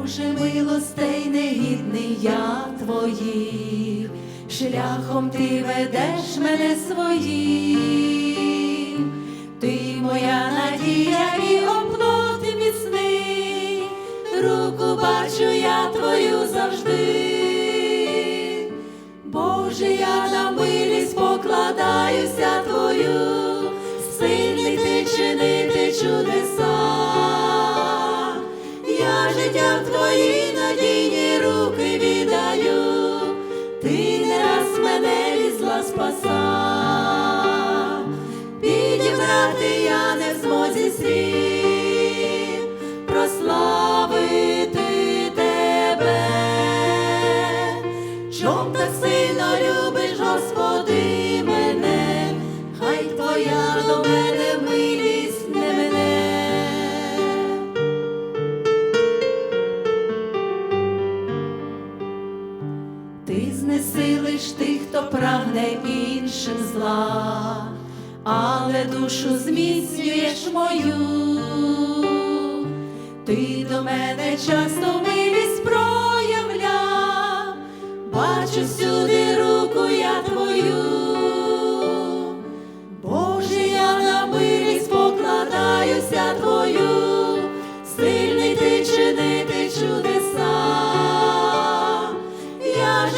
Боже милостей негідний я твоїх, шляхом ти ведеш мене своїм, ти моя надія і оплот міцний, руку бачу я твою завжди. Боже, я на милість покладаюся твою, життя в твої надійні руки віддаю, ти не раз мене лізла зла спаса, підібрати я не в змозі слів, прославити тебе. Чом так Ти знесилиш тих, хто прагне іншим зла, але душу зміцнюєш мою. Ти до мене часто милість проявляв, бачу всюди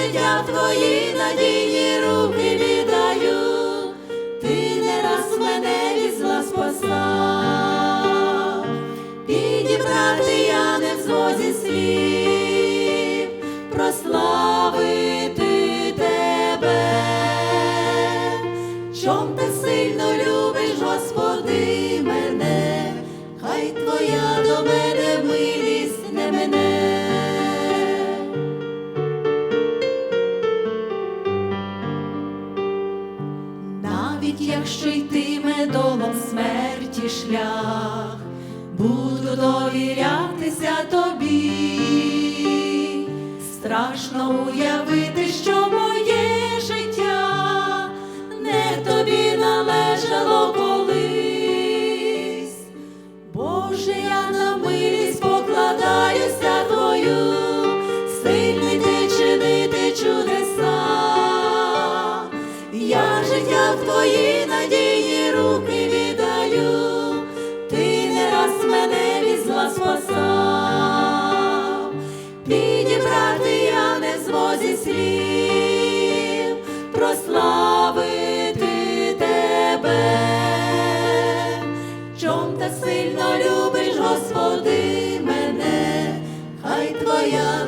життя в твої надійні руки віддаю, ти не раз мене від зла спасла, підібрати я не в змозі слів, Навіть якщо йтиме долом смерті шлях, буду довірятися тобі, страшно уявити, прославити тебе, чом так сильно любиш, Господи, мене, хай твоя